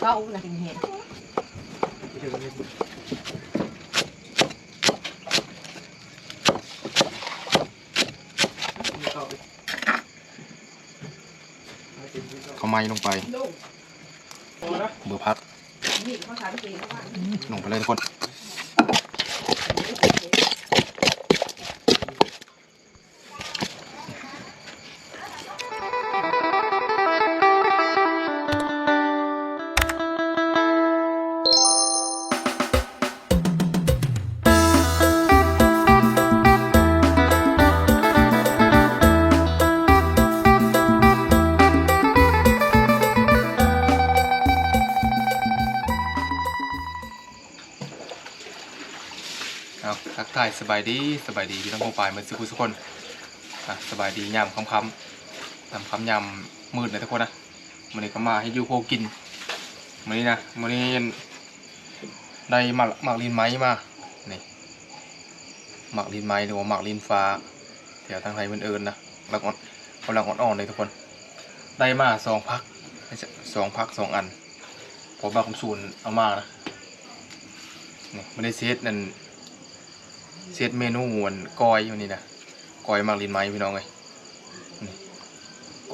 เบาหนะถึงเห็นเขาไม้ลงไป เบอร์พักลงไปเลยทุกคน เอาทักทายสบายดีสบายดีพี่น้องพงฝ่ายเหมือนสุขุสุกคนอะสบายดียามค่ำทำคำยามมืดเลยทุกคนนะวันนี้ก็มาให้อยูโคกินวันนี้นะวันนี้ ได้หมักหมักลินไม้มา นี่หมักลินไม้หรือว่าหมักลินฟ้าแถวทางไทยมันเอิญนะแล้วก็กำลังอ่อนๆเลยทุกคน ได้มาสองพักสองพักสองอันผมบาคำสูนเอามานะนี่ไม่ได้เซตนั่นเซตเมนูอันก้อยอยู่นี่นะก้อยมักลินไม้พี่น้องเลย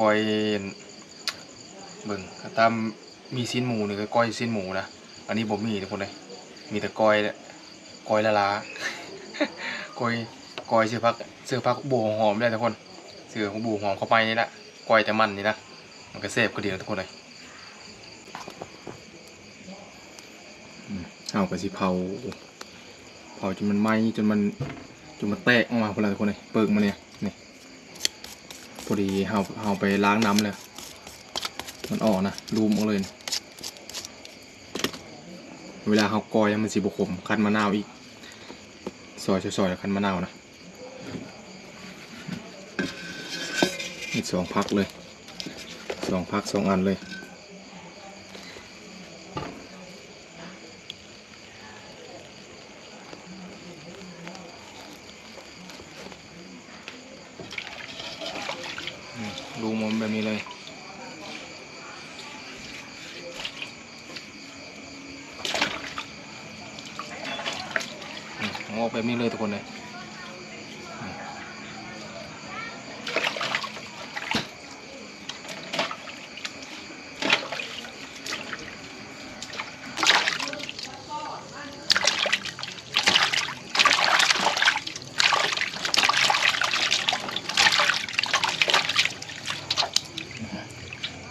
ก้อยเบิ่งก็ตามมีสิ้นหมูนี่ก็ก้อยสิ้นหมูนะ อันนี้ผมมีทุกคนเลย มีแต่ก้อยแหละก้อยละลาก้อยก้อยเสื้อพักเสื้อพักบูหอมได้ทุกคนเสื้อของบูหอมเข้าไปนี่ละก้อยแต่มันนี่นะมันก็เสพก็ดีนะทุกคนเลยเอากระสิเผาเผาจนมันไหม้จนมันจนมันแตกออกมาพล้วทุกคนเลยเปิกมาเนี่ยนี่พอดีเฮาเฮาไปล้างน้ำเลยมันออกนะรูมออกเลยนะ เวลาเขากอยมันสีบกขมคั้นมะนาวอีกซอยซอยๆคั้นมะนาวนะอีกสองพักเลยสองพักสองอันเลย รูมมันแบบนี้เลย อืมงอกแบบนี้เลยทุกคนเลยอืม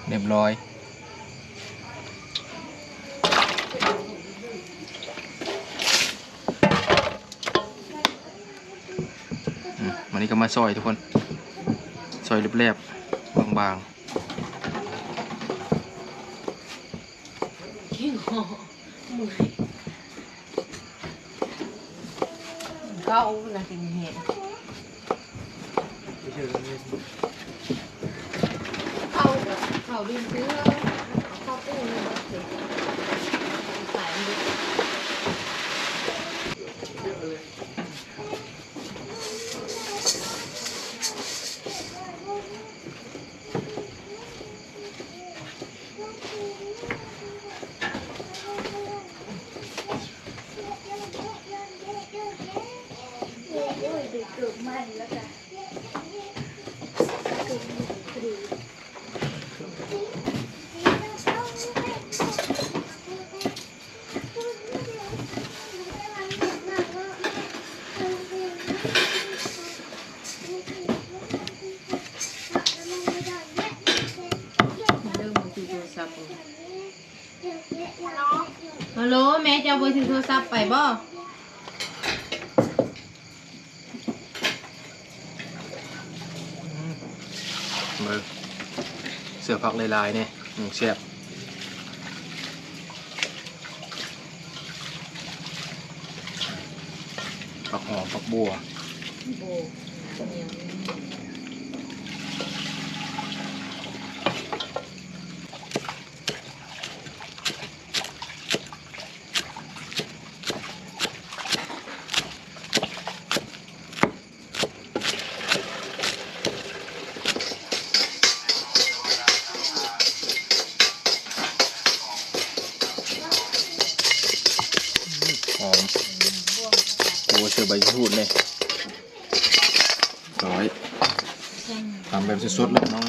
เรียบร้อย อืมวันนี้ก็มา ซอยทุกคน ซอยเรียบๆบางขี้งอมือเก้านะถึงเห็นเข้าเข้าดินซื้อเข้าตู้เลยใส่มัน โอ้ยเด็กเกิดใหม่แล้วจ้ะเกิดกรีด เริ่มมือถือโทรศัพท์ ฮัลโหลแม่จะเอามือถือโทรศัพท์ไปบ่ๆมือเสือผักลายๆเนี่ยอืมแซ่บผักหอมผักบัว โบเหนียวอ ใบชูดเลยร้อยทำแบบสดๆเลยน้อง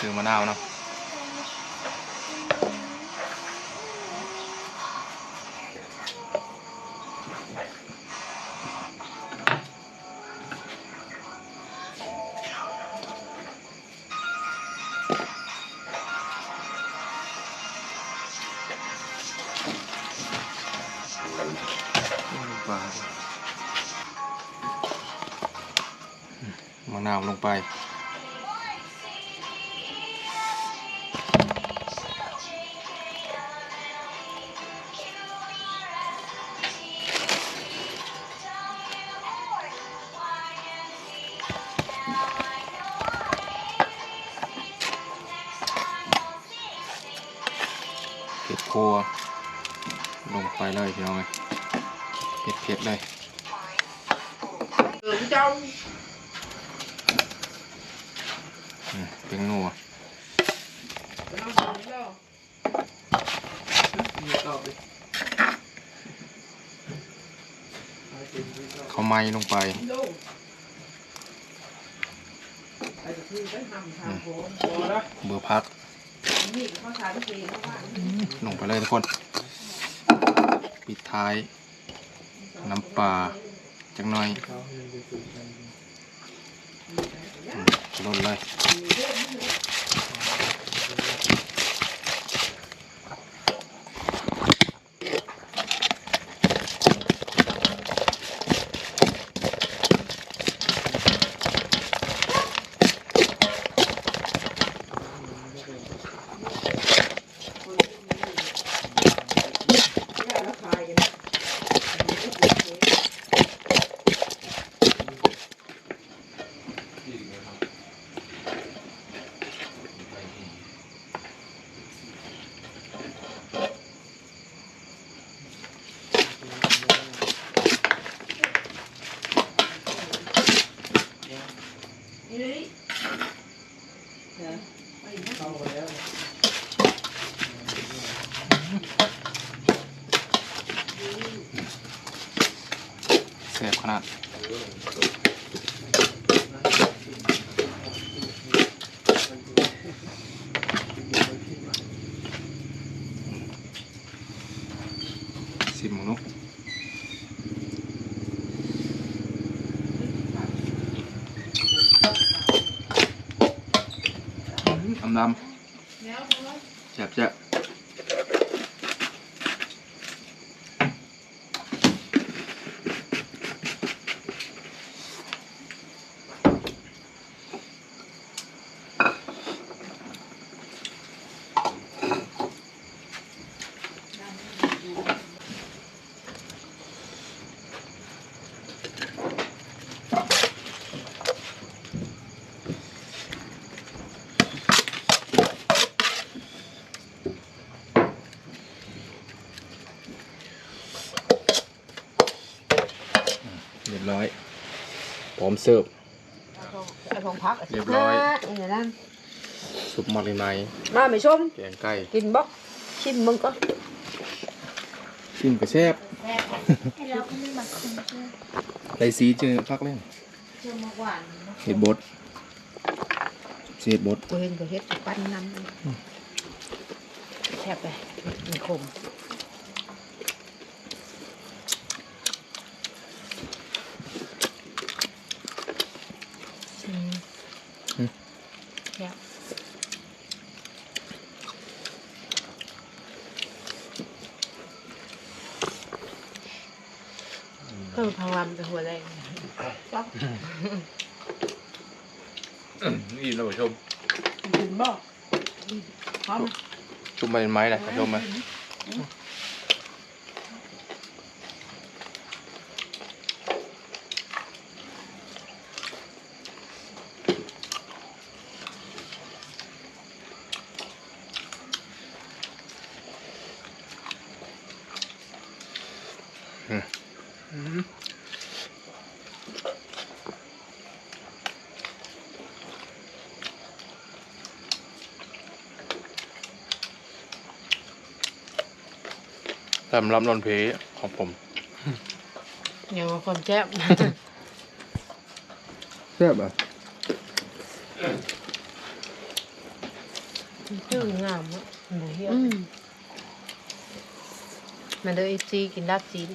คือมะนาวเนาะมะนาวลงไป เผ็ดโครัว ลงไปเลยพี่น้องเลยเผ็ดเผ็ดๆเลยเออเจ้าอืมเป็นนัวเขาไม้ลงไปลูกไปคือไปทำทางโค้งพอแล้วเบอร์พัก ลงไปเลยทุกคน ปิดท้าย น้ำปลาจังหน่อยลดเลย not รียบร้อย พร้อมเสิร์ฟไอ้ของพักเรียบร้อยอย่างนั้นซุปหมอลไม้มาไม่ชมแกงไก่กินบ่ชิมมึงก็กินกระแซ่บให้เราก็ไม่มาคุมเพื่อไรซีเจอพักเล่นเชื่อมากหวานเห็ดบดเสียดบดกูเห็นก็เฮ็ดปั้นน้ำซ่บเลยมันขม เพิ่มพลังไปหัวแรงนี่เราชมกินบ่พร้อมชุบมาเป็นไม้เลยชมม สำหรับนนเพของผมเดี๋ยวมาคนแซ่บแซ่บอะชื่องามอะหมูเหี้ยวมาเด้อไอซีกินลาบจีน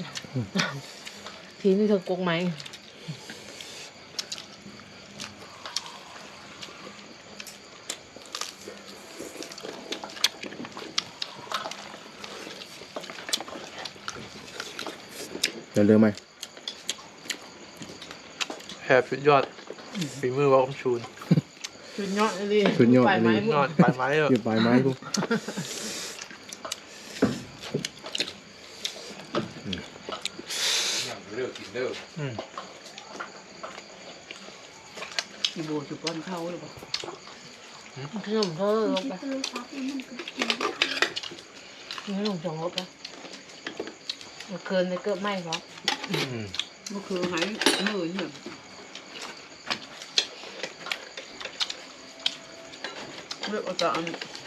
ทีนี่เธอกกไหม เดี๋ยวเรือไหมแฮปสุดยอดฝีมือวอลคมชูนชุดยอดเลยสุดยอดไปเลไหมยยอดปลายไม้เออหยุดปลายไม้กูเลือกกินเด้ออืมกี่โบจุก้อนเข้าหรือเปล่าขนมเธอลงไปคือซับแล้วมันก็กินนี่ลงจงลบไปเมื่อคืนในเกิดไหมครับ อืมเมื่อคืนหายมือเนี่ยเลือกเอาแต่อัน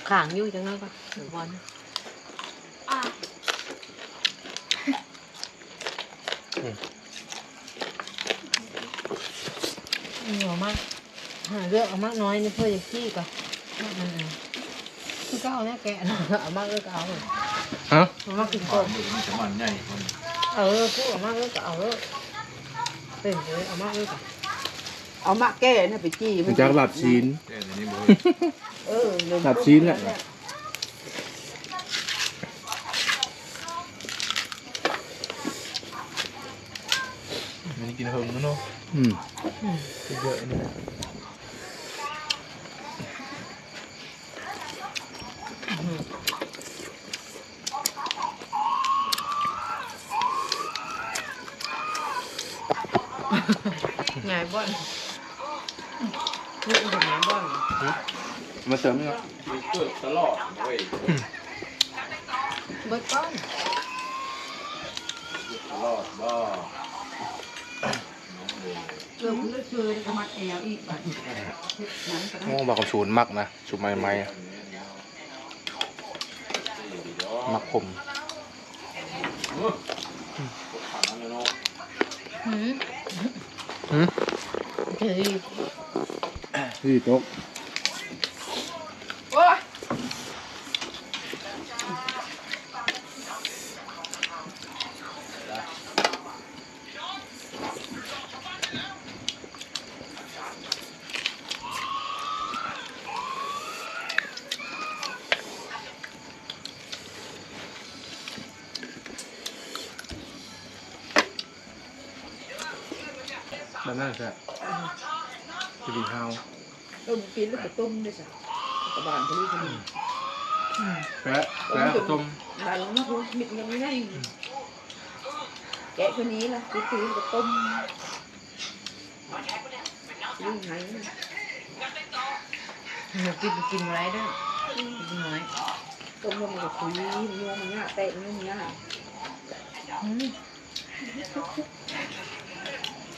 ขางอยู่จังเลยปะหรือวันอะเหนียวมากหาเลือกเอามากน้อยนี่เพื่อจะขี้ก่อนมันเอาคือก็เอาเนี่ยแกะนะเอามากเลือกเอาเลยฮะเอามากกินกบมันใหญ่คน เออพูดเอามากเลือกเอาเลยเป็นเลยเอามากเลือกเอเอามะแก้เนี่ยไปจี้มันจากหลับชีนเดี๋ยวนี้บ่เออเดินหลับชินแหละมันกินเฮิงนะเนาะอืม เยอะๆนี่ บ่อนนี่เป็นไงบ่อนมาเติมนี่ครับเกิดตลอดเว้ยเบิดก้อนตลอดบ่เกือบเลือกเจอก็มัดแอวอีกแบบนั้นก็ได้โอ้บากกับชูนมักนะชูไม้ไม้อะมักผมหืมหืม เฮ้ย จะดีเฮาต้มกินแล้วก็ต้มด้วยสิกระบาลเขาลูกคนนี้แปะแปะต้มบานแล้วก็มิดยังไม่ได้แกะคนนี้ล่ะไปซื้อก็ต้มยิ่งหายหนูกินกินอะไรด้วยกินน้อยต้มแล้วมันก็คุยนัวมันง่ะแตะนัวมันง่ะอืม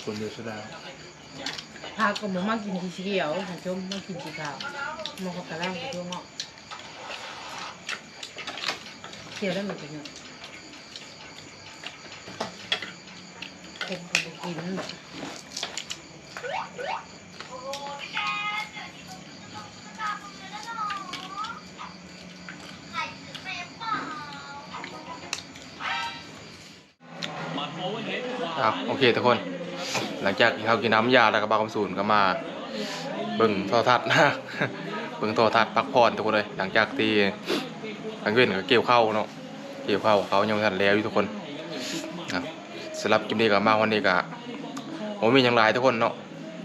คนเดียวชดา พาก็มมากินสีเขียวหันจมมากินสีขาวมองกับกระล่างกับตัวเงาะเขียวได้เหมือนกันเนาะยเป็นคนกินครับโอเคทุกคน หลังจากที่เขากินน้ำยาแล้วก็บาคำสูนก็มาเบิ่งโทรทัศน์นะเบิ่งโทรทัศน์พักผ่อนทุกคนเลย หลังจากที่ทางเว้นก็เกี่ยวเข้าเนาะเกี่ยวเข้าเขายังไม่ทันแล้วอยู่ทุกคนครับสำหรับคลิปนี้ก็มาวันนี้ก็ผมมีอย่างไรทุกคนเนาะ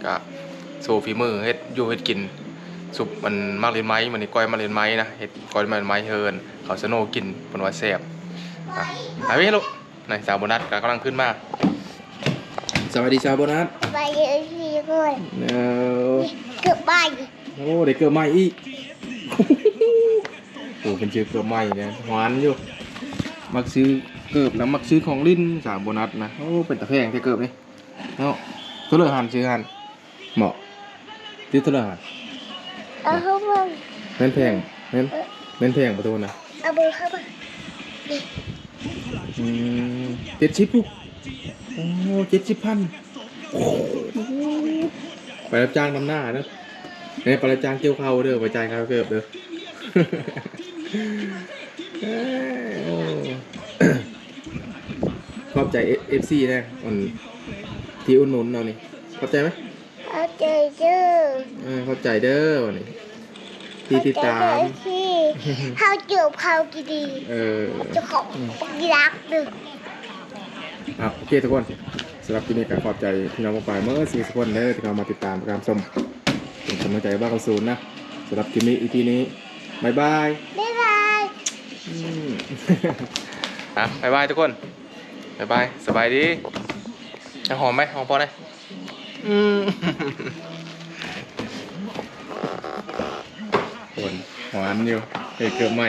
ก็โซฝีมือเฮ็ดอยู่เฮ็ดกินสุปมันมากเลยนไหมมันนี่ก้อยมาเลยนไหมนะเฮ็ดก้อยมาเลยนไหมเฮินเขาสโนกินเป็นว่าแซ่บอะหายไปลูกนายสาวโบนัสก็กำลังขึ้นมา สวัสดีสาวโบนัสไปเยอะทีเลยเออเกือบไปโอ้เด็กเกิดใหม่อีกโอ้เป็นชื่อเกิดใหม่เนี่ยหวานอยู่ มักซื้อเกิบแล้วมักซื้อของลิ้นสามโบนัสนะโอ้เป็นตะแพงที่เกิบนี่เนาะตัวเลือหันซื้อหันเหมาะซื้อตัวเลือหันเอาเข้ามาแม่นแพงแม่นแม่นแพงประตูนะเอามือเข้ามาอืมเจ็ดชิปลูก โอ้เจ็ดชิปพันโอ้ไปรับจ้างนำหน้าเนอะเนี่ยไปรับจ้างเกี่ยวข้าวเด้อไปจ่ายค่าเกิบเด้อเอ้ยโอ้ขอบใจเอฟซีนะอันที่อุ่นหนุนเรานี่ขอบใจไหมเอาใจเด้อเออขอบใจเด้อวันนี้ที่ติดตามที่เขาจูบเขากี่ดีเออเจะของกีรักดึก ครับโอเคทุกคนสำหรับที่นี้ก็ขอบใจพี่น้องฝ่ายเมื่อสี่สิบคนเด้อที่เข้ามาติดตามการชมเป็นกำลังใจบ้านเราศูนย์นะสำหรับคลิปนี้อีพีนี้บายบายบ๊ายบายอืม อะบายบายทุกคนบายบายสบายดีจะหอมไหมหอมพอไหมอืม คนหวานอยู่เฮ้ยเกือบไหม